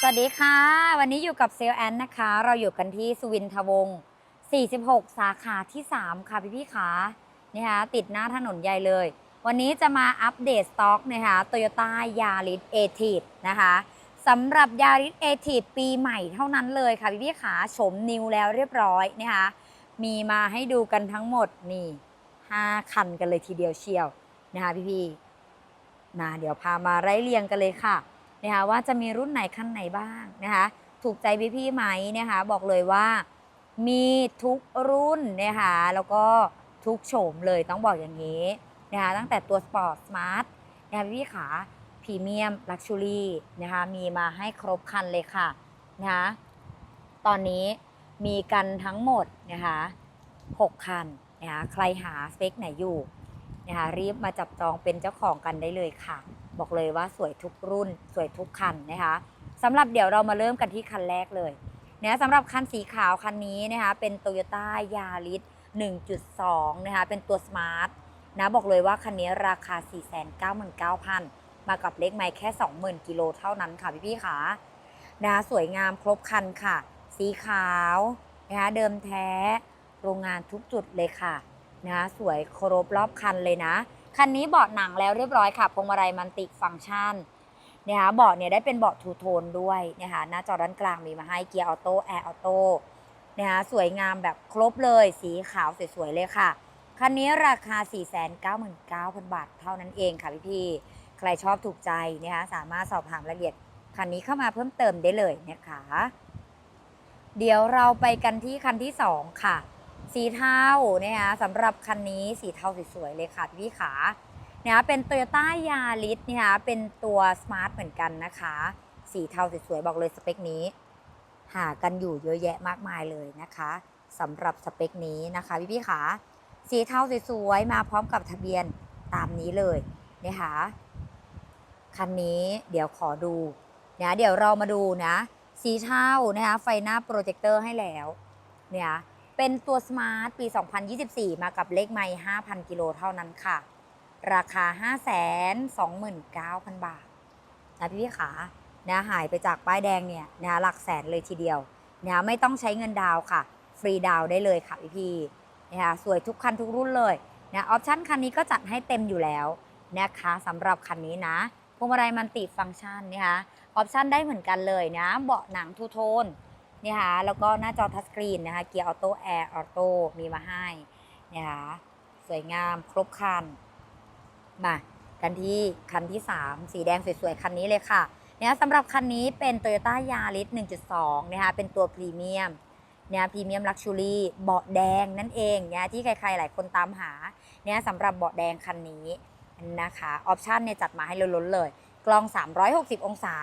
สวัสดีค่ะ วันนี้อยู่กับเซลแอนนะคะ เราอยู่กันที่สุวินทวงศ์46 สาขาที่ 3 ค่ะพี่พี่ขานี่ค่ะติดหน้าถนนใหญ่เลย วันนี้จะมาอัปเดตสต็อกนะคะโตโยต้ายาริสเอทีนะคะสำหรับยาริสเอทีปีใหม่เท่านั้นเลยค่ะพี่พี่ขาโฉมนิวแล้วเรียบร้อยนะคะมีมาให้ดูกันทั้งหมดนี่ 5 คันกันเลยทีเดียวเชียวนะคะพี่พี่ๆมาเดี๋ยวพามาไล่เรียงกันเลยค่ะ นะคะว่าจะมีรุ่นไหนคันไหนบ้างนะคะถูกใจพี่ๆไหมนะคะบอกเลยว่ามีทุกรุ่นนะคะแล้วก็ทุกโฉมเลยต้องบอกอย่างนี้นะคะตั้งแต่ตัวสปอร์ตสมาร์ทนะคะพี่ขาพรีเมียมลักชูรี่นะคะมีมาให้ครบคันเลยค่ะนะคะตอนนี้มีกันทั้งหมดนะคะ6คันนะคะใครหาสเปคไหนอยู่ นะคะรีบมาจับจองเป็นเจ้าของกันได้เลยค่ะ บอกเลยว่าสวยทุกรุ่น สวยทุกคันนะคะสำหรับเดี๋ยวเรามาเริ่มกันที่คันแรกเลยนะสำหรับคันสีขาวคันนี้นะคะเป็น t o y ยต้ายาริส1.2 นะคะเป็นตัวสมาร์ทนะบอกเลยว่าคันนี้ราคา 499,000 มากับเลขไมล์แค่ 20,000 กิโลเท่านั้นค่ะพี่ๆค่ะนะสวยงามครบคันค่ะ สีขาวนะคะเดิมแท้โรงงานทุกจุดเลยค่ะ นะสวยครบรอบคันเลยนะ คันนี้เบาะหนังแล้วเรียบร้อยค่ะพวงมาลัยมันติฟังก์ชันนะคะเบาะเนี่ยได้เป็นเบาะทูโทนด้วยนะคะหน้าจอด้านกลางมีมาให้เกียร์ออโต้แอร์ออโต้นะคะสวยงามแบบครบเลย สีขาวสวยๆเลยค่ะ คันนี้ราคา 499,000 บาทเท่านั้นเองค่ะพี่ๆใครชอบถูกใจนะคะสามารถสอบถามรายละเอียดคันนี้เข้ามาเพิ่มเติมได้เลยนะคะ เดี๋ยวเราไปกันที่คันที่ 2 ค่ะ สีเทาเนะคะสำหรับคันนี้สีเทาสวยๆเลยค่ะพี่ขาเนะคะเป็น t o y ยต้ายาริสนะคะเป็นตัวสมาร์ทเหมือนกันนะคะ สีเทาสวยๆบอกเลยสเปคนี้ หากันอยู่เยอะแยะมากมายเลยนะคะสำหรับสเปคนี้นะคะพี่พี่ขาสีเทาสวยๆมาพร้อมกับทะเบียนตามนี้เลยนะคะคันนี้เดี๋ยวขอดูเนะเดี๋ยวเรามาดูนะ สีเทานะคะไฟหน้าโปรเจคเตอร์ให้แล้วเนี่ย เป็นตัวสมาร์ทปี 2024 มากับเลขไมล์5,000 กิโลเท่านั้นค่ะ ราคา 529,000 บาทนะพี่พี่ขานะหายไปจากป้ายแดงเนี่ยนะหลักแสนเลยทีเดียวนะไม่ต้องใช้เงินดาวค่ะ ฟรีดาวได้เลยค่ะพี่พี่นะคะสวยทุกคันทุกรุ่นเลยนะออปชั่นคันนี้ก็จัดให้เต็มอยู่แล้วนะคะสำหรับคันนี้นะพวงมาลัยมันติฟังก์ชันนะคะออปชั่นได้เหมือนกันเลยนะ เบาะหนังทูโทน นี่ค่ะแล้วก็หน้าจอทัชสกรีนนะคะเกียร์ออโต้แอร์ออโต้มีมาให้นะคะสวยงามครบคันมากันที่คันที่ 3 สีแดงสวยๆ คันนี้เลยค่ะเนี่ยสำหรับคันนี้เป็น Toyota Yaris 1.2 นะคะเป็นตัวพรีเมียมเนี่ยพรีเมียมลักชูรี่เบาะแดงนั่นเองเนี่ยที่ใครๆ หลายคนตามหาเนี่ยสำหรับเบาะแดงคันนี้นะคะออปชันเนี่ยจัดมาให้ล้นๆเลย กล้อง 360 องศา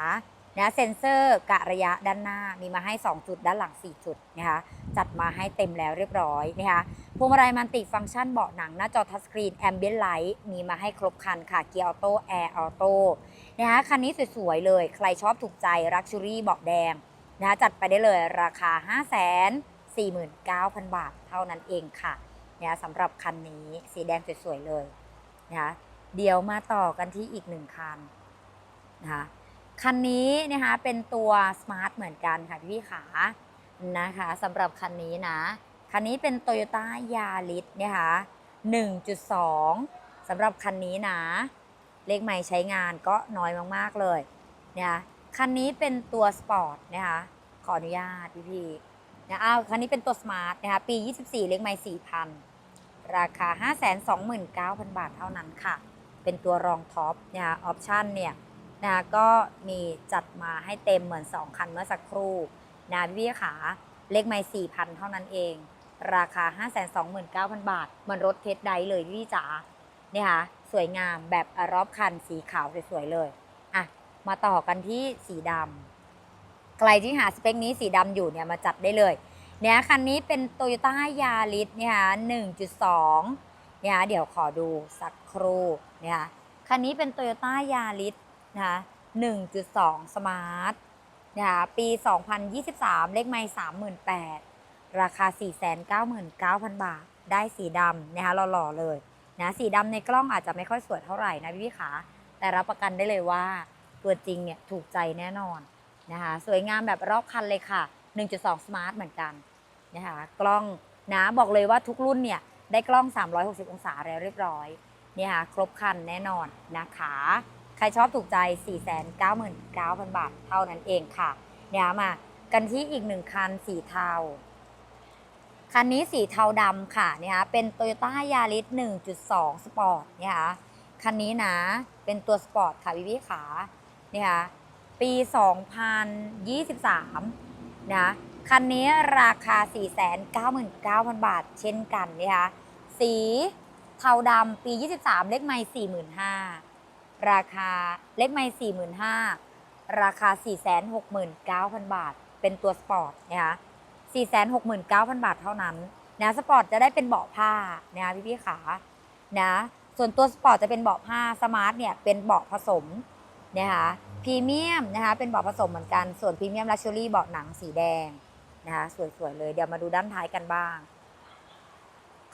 นะเซ็นเซอร์กะระยะด้านหน้ามีมาให้ 2 จุดด้านหลัง 4 จุดนะคะจัดมาให้เต็มแล้วเรียบร้อยนะคะพวงมาลัยมันติฟังก์ชันเบาะหนังหน้าจอทัชสกรีนแอมเบียนไลท์มีมาให้ครบคันค่ะเกียร์ออโต้แอร์ออโต้นะคะคันนี้สวยๆเลย ใครชอบถูกใจรักชูรี่เบาะแดงนะคะจัดไปได้เลยราคา 5 4 9 0 0 0 บาทเท่านั้นเองค่ะนะคะสำหรับคันนี้สีแดงสวยๆเลยนะคะเดี๋ยวมาต่อกันที่อีกหนึ่งคันนะคะ คันนี้นะคะเป็นตัวสมาร์ทเหมือนกันค่ะพี่ขานะคะสำหรับคันนี้นะ คันนี้เป็น t o y ยต้ายาริสนะคะ1.2สำหรับคันนี้นะ เลขใหม่ใช้งานก็น้อยมากๆเลยนะคะคันนี้เป็นตัวสปอร์ตนะคะขออนุญาตพี่พี่ๆนะอ้าวคันนี้เป็นตัวสมาร์ทนะคะปี 24 เลขใหม่4,000 ราคา 529,000 บาทเท่านั้นค่ะ เป็นตัวรองท็อปนะคะออปชั่นเนี่ย นะก็มีจัดมาให้เต็มเหมือน 2 คันเมื่อสักครู่นะพี่ขาเลขไม่4,000เท่านั้นเอง ราคา 529,000 บาทเหมือนรถเทสไดเลยพี่จ๋าเนี่ยค่ะสวยงามแบบรอบคันสีขาวสวยๆเลยอะมาต่อกันที่สีดำใครที่หาสเปคนี้สีดำอยู่เนี่ยมาจัดได้เลยเนี่ยคันนี้เป็น t o y ยต้ายาริสเนี่ยค่ะ1.2เนี่ยเดี๋ยวขอดูสักครู่เนี่ยคันนี้เป็น t o y ยต้ายาริส นะคะ1.2 สมาร์ทนะคะปี 2023 เลขไม่38,000 ราคา 499,000 บาท ได้สีดำนะคะหล่อๆเลยนะสีดำในกล้องอาจจะไม่ค่อยสวยเท่าไหร่นะพี่ๆขาแต่รับประกันได้เลยว่าตัวจริงเนี่ยถูกใจแน่นอนนะคะสวยงามแบบรอบคันเลยค่ะ 1.2 Smart เหมือนกันนะคะกล้องนะบอกเลยว่าทุกรุ่นเนี่ยได้กล้อง 360 องศาแล้วเรียบร้อยเนี่ยค่ะครบคันแน่นอนนะคะ ใครชอบถูกใจ 499,000 บาทเท่านั้นเองค่ะ เนี่ยมากันที่อีกหนึ่งคันสีเทา คันนี้สีเทาดำค่ะเนี่ยค่ะเป็น Toyota Yaris 1.2 Sport เนี่ยค่ะคันนี้นะเป็นตัวสปอร์ตค่ะพี่พี่ขาเนี่ยค่ะปี 2023 นะคันนี้ราคา 499,000 บาทเช่นกันนะคะสีเทาดำปี 23 เลขไม่45,000 ราคาเลขไม่45,000ราคา469,000บาท เป็นตัวสปอร์ตนะคะ469,000บาทเท่านั้นนะสปอร์ตจะได้เป็นเบาะผ้านะคะพี่พี่ขานะส่วนตัวสปอร์ตจะเป็นเบาะผ้าสมาร์ทเนี่ยเป็นเบาะผสมนะคะพรีเมียมนะคะเป็นเบาะผสมเหมือนกันส่วนพรีเมียมลักชัวรี่เบาะหนังสีแดงนะคะสวยๆเลยเดี๋ยวมาดูด้านท้ายกันบ้าง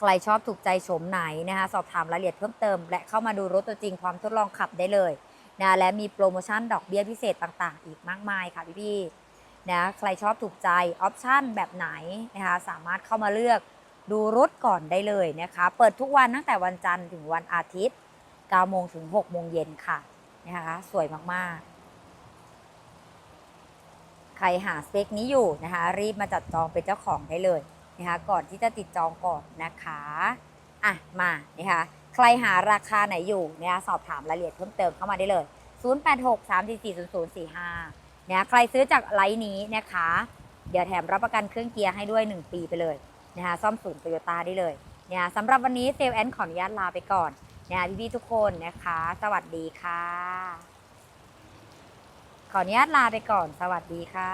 ใครชอบถูกใจโฉมไหนนะคะสอบถามรายละเอียดเพิ่มเติม และเข้ามาดูรถตัวจริงพร้อมทดลองขับได้เลยนะและมีโปรโมชั่นดอกเบี้ยพิเศษต่างๆ อีกมากมายค่ะพี่ๆนะใครชอบถูกใจออปชั่นแบบไหนนะคะสามารถเข้ามาเลือกดูรถก่อนได้เลยนะคะ เปิดทุกวันตั้งแต่วันจันทร์ถึงวันอาทิตย์9โมงถึง6โมงเย็นค่ะนะคะสวยมากๆ ใครหาสเปคนี้อยู่นะคะรีบมาจัดจองเป็นเจ้าของได้เลย นะคะก่อนที่จะติดจองก่อนนะคะอะมานะคะใครหาราคาไหนอยู่นะคะสอบถามรายละเอียดเพิ่มเติมเข้ามาได้เลย 086 344 0045เนี่ยใครซื้อจากไลน์นี้นะคะ เดี๋ยวแถมรับประกันเครื่องเกียร์ให้ด้วย 1 ปีไปเลยนะคะซ่อมศูนย์โตโยต้าได้เลยเนี่ยสำหรับวันนี้เซลแอนขออนุญาตลาไปก่อนเนะคะพี่ๆทุกคนนะคะ สวัสดีค่ะ ขออนุญาตลาไปก่อน สวัสดีค่ะ